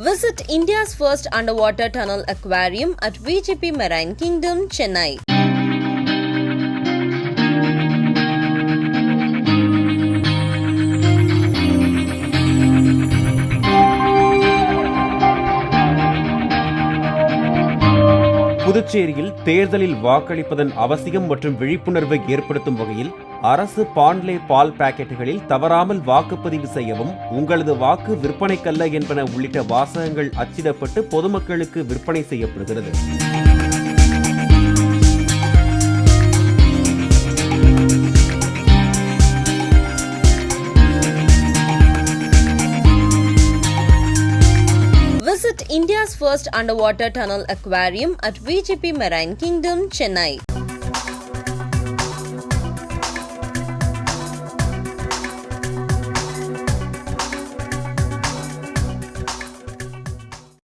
Visit India's first underwater tunnel aquarium at VGP Marine Kingdom, Chennai. புதுச்சேரியில் தேர்தலில் வாக்களிப்பதன் அவசியம் மற்றும் விழிப்புணர்வை ஏற்படுத்தும் வகையில் அரசு பான்லே பால் பாக்கெட்டுகளில் தவறாமல் வாக்குப்பதிவு செய்யவும் உங்களது வாக்கு விற்பனைக்கல்ல என்பன உள்ளிட்ட வாசகங்கள் அச்சிடப்பட்டு பொதுமக்களுக்கு விற்பனை செய்யப்படுகிறது India's first underwater tunnel aquarium at VGP Marine Kingdom, Chennai.